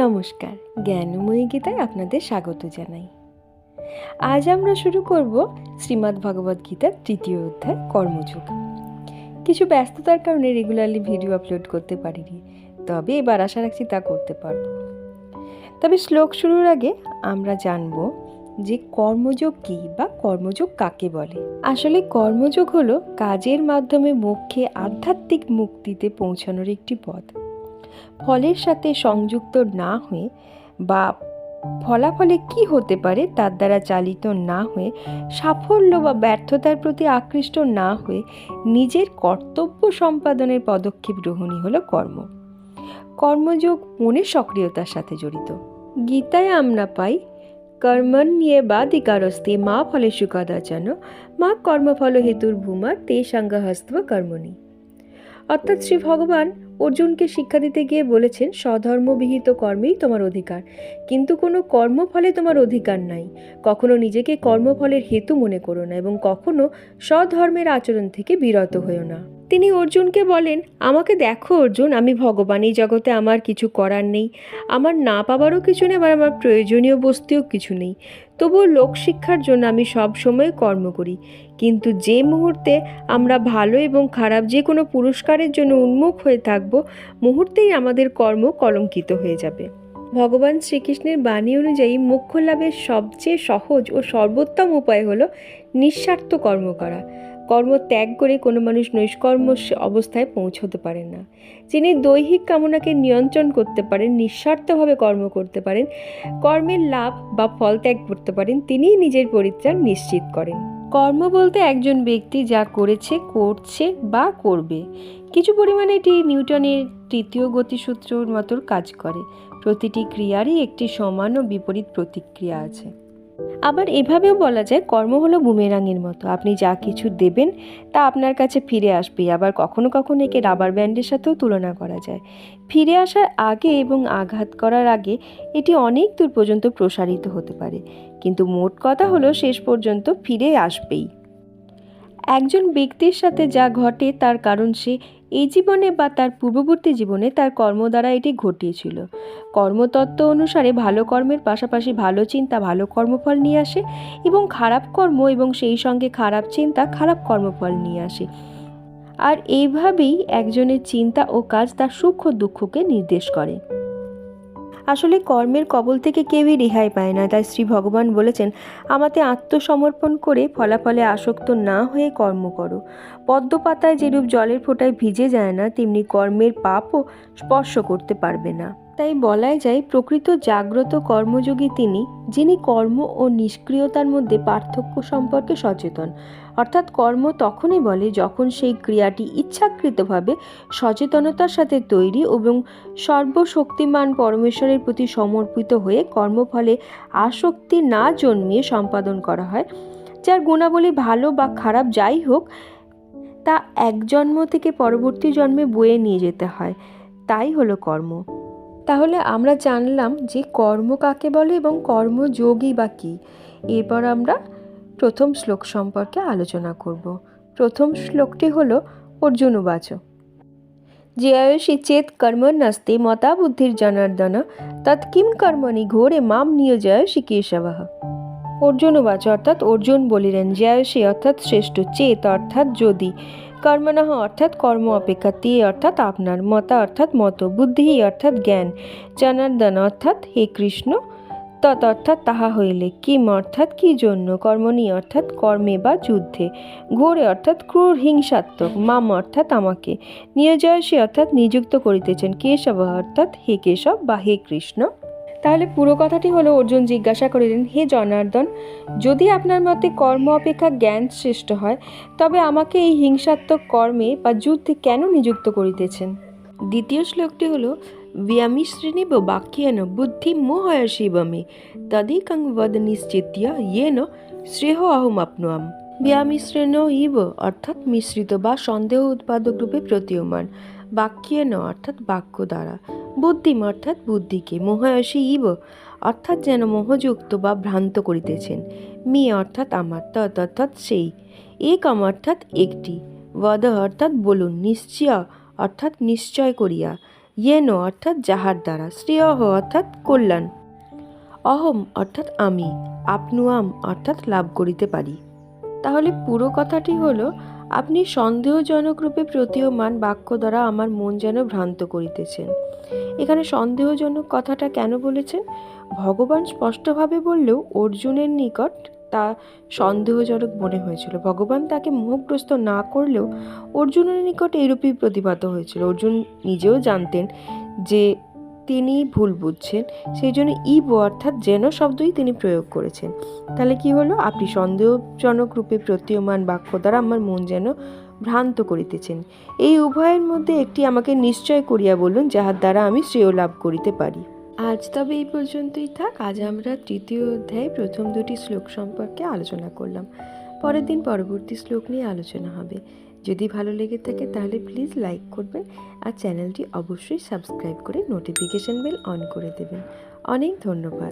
নমস্কার জ্ঞানময়ী গীতায় আপনাদের স্বাগত জানাই। আজ আমরা শুরু করব শ্রীমদ্ ভগবদ গীতার তৃতীয় অধ্যায়, কর্মযোগ। কিছু ব্যস্ততার কারণে রেগুলারলি ভিডিও আপলোড করতে পারিনি, তবে এবার আশা রাখছি তা করতে পারব। তবে শ্লোক শুরুর আগে আমরা জানব যে কর্মযোগ কী বা কর্মযোগ কাকে বলে? আসলে কর্মযোগ হলো কাজের মাধ্যমে মোক্ষে আধ্যাত্মিক মুক্তিতে পৌঁছানোর একটি পথ। ফলের সাথে সংযুক্ত না হয়ে বা ফলাফলে কি হতে পারে তার দ্বারা চালিত না হয়ে, সাফল্য বা ব্যর্থতার প্রতি আকৃষ্ট না হয়ে নিজের কর্তব্য সম্পাদনের পদক্ষেপ গ্রহণই হলো কর্ম। কর্মযোগ মনের সক্রিয়তার সাথে জড়িত। গীতায় আমরা পাই, কর্মণ্যে বাদিকারস্তে মা ফলে সুকদাচন মা কর্মফল হেতুর ভূমা তে সাঙ্গহস্ত্ব কর্মণি। অর্থাৎ শ্রী ভগবান অর্জুনকে শিক্ষা দিতে গিয়ে বলেছেন, স্বধর্মবিহিত কর্মেই তোমার অধিকার। কিন্তু কোনো কর্মফলে তোমার অধিকার নাই। কখনো নিজেকে কর্মফলের হেতু মনে করো না এবং কখনো স্বধর্মের আচরণ থেকে বিরত হয়েও না। তিনি অর্জুনকে বলেন, আমাকে দেখো অর্জুন, আমি ভগবান, এই জগতে আমার কিছু করার নেই। আমার না পাবারও কিছু নেই, আবার আমার প্রয়োজনীয় বস্তুও কিছু নেই। তবুও লোকশিক্ষার জন্য আমি সব সময় কর্ম করি। কিন্তু যে মুহূর্তে আমরা ভালো এবং খারাপ যে কোনো পুরস্কারের জন্য উন্মুখ হয়ে থাকব, মুহূর্তেই আমাদের কর্ম কলঙ্কিত হয়ে যাবে। ভগবান শ্রীকৃষ্ণের বাণী অনুযায়ী মোক্ষ লাভের সবচেয়ে সহজ ও সর্বোত্তম উপায় হলো নিঃস্বার্থ কর্ম করা। কর্ম ত্যাগ করে কোনো মানুষ নৈষ্কর্ম অবস্থায় পৌঁছতে পারে না। যিনি দৈহিক কামনাকে নিয়ন্ত্রণ করতে পারেন, নিঃস্বার্থভাবে কর্ম করতে পারেন, কর্মের লাভ বা ফল ত্যাগ করতে পারেন, তিনিই নিজের পরিত্রাণ নিশ্চিত করেন। কর্ম বলতে একজন ব্যক্তি যা করেছে, করছে বা করবে। কিছু পরিমাণে এটি নিউটনের তৃতীয় গতিসূত্রর মতো কাজ করে। প্রতিটি ক্রিয়ারই একটি সমান ও বিপরীত প্রতিক্রিয়া আছে। আবার এভাবেও বলা যায় কর্ম হলো বুমেরাঙের মতো। আপনি যা কিছু দেবেন, তা আপনার কাছে ফিরে আসবেই। আবার কখনো কখনো একে রাবার ব্যান্ডের সাথেও তুলনা করা যায়। ফিরে আসার আগে এবং আঘাত করার আগে এটি অনেক দূর পর্যন্ত প্রসারিত হতে পারে। কিন্তু মোট কথা হলো শেষ পর্যন্ত ফিরে আসবেই। একজন ব্যক্তির সাথে যা ঘটে, তার কারণ সে এই জীবনে বা তার পূর্ববর্তী জীবনে তার কর্ম দ্বারা এটি ঘটিয়েছিল। কর্মতত্ত্ব অনুসারে ভালো কর্মের পাশাপাশি ভালো চিন্তা, ভালো কর্মফল নিয়ে আসে এবং খারাপ কর্ম এবং সেই সঙ্গে খারাপ চিন্তা, খারাপ কর্মফল নিয়ে আসে। আর এইভাবেই একজনের চিন্তা ও কাজ তার সুখ দুঃখকে নির্দেশ করে। আসলে কর্মের কবল থেকে কেউই রেহাই পায় না। তাই শ্রী ভগবান বলেছেন, আমাতে আত্মসমর্পণ করে ফলাফলে আসক্ত না হয়ে কর্ম করো। পদ্মপাতায় যেরূপ জলের ফোঁটায় ভিজে যায় না, তেমনি কর্মের পাপও স্পর্শ করতে পারবে না। তাই বলাই যায় প্রকৃত জাগ্রত কর্মযোগী তিনি, যিনি কর্ম ও নিষ্ক্রিয়তার মধ্যে পার্থক্য সম্পর্কে সচেতন। অর্থাৎ কর্ম তখনই বলে যখন সেই ক্রিয়াটি ইচ্ছাকৃতভাবে সচেতনতার সাথে তৈরি এবং সর্বশক্তিমান পরমেশ্বরের প্রতি সমর্পিত হয়ে কর্মফলে আসক্তি না জন্মিয়ে সম্পাদন করা হয়, যার গুণাবলী ভালো বা খারাপ যাই হোক, তা এক জন্ম থেকে পরবর্তী জন্মে বয়ে নিয়ে যেতে হয়। তাই হলো কর্ম। তাহলে আমরা জানলাম যে কর্ম কাকে বলে এবং কর্মযোগী বা কী। এরপর আমরা প্রথম শ্লোক সম্পর্কে আলোচনা করব। প্রথম শ্লোকটি হলো অর্জুনবাচ যে আয়সী চেত কর্ম নাস্তে মতা বুদ্ধির জনার্দন তৎকিম কর্মণি ঘোরে মাম নিয়োজয়সী কেশবহ অর্জুনবাচ অর্থাৎ অর্জুন বলিলেন জয়াসী অর্থাৎ শ্রেষ্ঠ চেত অর্থাৎ যদি। কর্মণহ অর্থাৎ কর্ম অপেক্ষা তে অর্থাৎ আপনার মতা, অর্থাৎ মত বুদ্ধি অর্থাৎ জ্ঞান। জনার্দন, অর্থাৎ হে কৃষ্ণ, তৎ অর্থাৎ তাহা হইলে কিম অর্থাৎ কি জন্য কর্মণি অর্থাৎ কর্মে বা যুদ্ধে? ঘোরে, অর্থাৎ ক্রূর, হিংসাত্মক, মাম, অর্থাৎ আমাকে। নিয়োজয়সী অর্থাৎ নিযুক্ত করিতেছেন কেশব, অর্থাৎ হে কেশব বা হে কৃষ্ণ। তাহলে পুরো কথাটি হলো অর্জুন জিজ্ঞাসা করিলেন, হে জনার্দন, যদি আপনার মতে কর্ম অপেক্ষা জ্ঞান শ্রেষ্ঠ হয়, তবে আমাকে এই হিংসাত্মক কর্মে বা যুদ্ধে কেন নিযুক্ত করিতেছেন? দ্বিতীয় শ্লোকটি হলো বাক্যেন বুদ্ধি মোহয় শিবমে, তদিকং বদ নিশ্চিত্য ইয়েন শ্রেহ অহম ব্যায়ামী শ্রেণ ইব, অর্থাৎ মিশ্রিত বা সন্দেহ উৎপাদক রূপে প্রতীয়মান। বাক্যেন অর্থাৎ বাক্য দ্বারা। বুদ্ধিম, অর্থাৎ বুদ্ধিকে। মোহায়সী ইব, অর্থাৎ যেন মোহযুক্ত বা ভ্রান্ত করিতেছেন। মি, অর্থাৎ আমার, তৎ, অর্থাৎ সেই। একম, অর্থাৎ একটি। বদ, অর্থাৎ বলুন, নিশ্চয়, অর্থাৎ নিশ্চয় করিয়া। ইয়েন, অর্থাৎ যাহার দ্বারা। শ্রেয়, অর্থাৎ কল্যাণ। অহম, অর্থাৎ আমি। আপনুয়াম, অর্থাৎ লাভ করিতে পারি। তাহলে পুরো কথাটি হলো আপনি সন্দেহজনক রূপে প্রতীয়মান বাক্য দ্বারা আমার মন যেন ভ্রান্ত করিতেছেন। এখানে সন্দেহজনক কথাটা কেন বলেছেন? ভগবান স্পষ্টভাবে বললেও অর্জুনের নিকট তা সন্দেহজনক মনে হয়েছিল। ভগবান তাকে মোহগ্রস্ত না করলেও অর্জুনের নিকট এরূপই প্রতিভাত হয়েছিল। অর্জুন নিজেও জানতেন যে তিনি ভুল বুঝছেন সেই জন্য ইব অর্থাৎ যেন শব্দই তিনি প্রয়োগ করেছেন। তাহলে কি হলো? আপনি সন্দেহজনক রূপে প্রতীয়মান বাক্য দ্বারা আমার মন যেন ভ্রান্ত করিতেছেন। এই উভয়ের মধ্যে একটি আমাকে নিশ্চয় করিয়া বলুন, যাহার দ্বারা আমি শ্রেয় লাভ করিতে পারি। আজ তবে এই পর্যন্তই থাক। আজ আমরা তৃতীয় অধ্যায়ে প্রথম দুটি শ্লোক সম্পর্কে আলোচনা করলাম। পরের দিন পরবর্তী শ্লোক নিয়ে আলোচনা হবে। যদি ভালো লেগে থাকে তাহলে প্লিজ লাইক করবেন আর চ্যানেলটি অবশ্যই সাবস্ক্রাইব করে নোটিফিকেশন বেল অন করে দেবেন। অনেক ধন্যবাদ।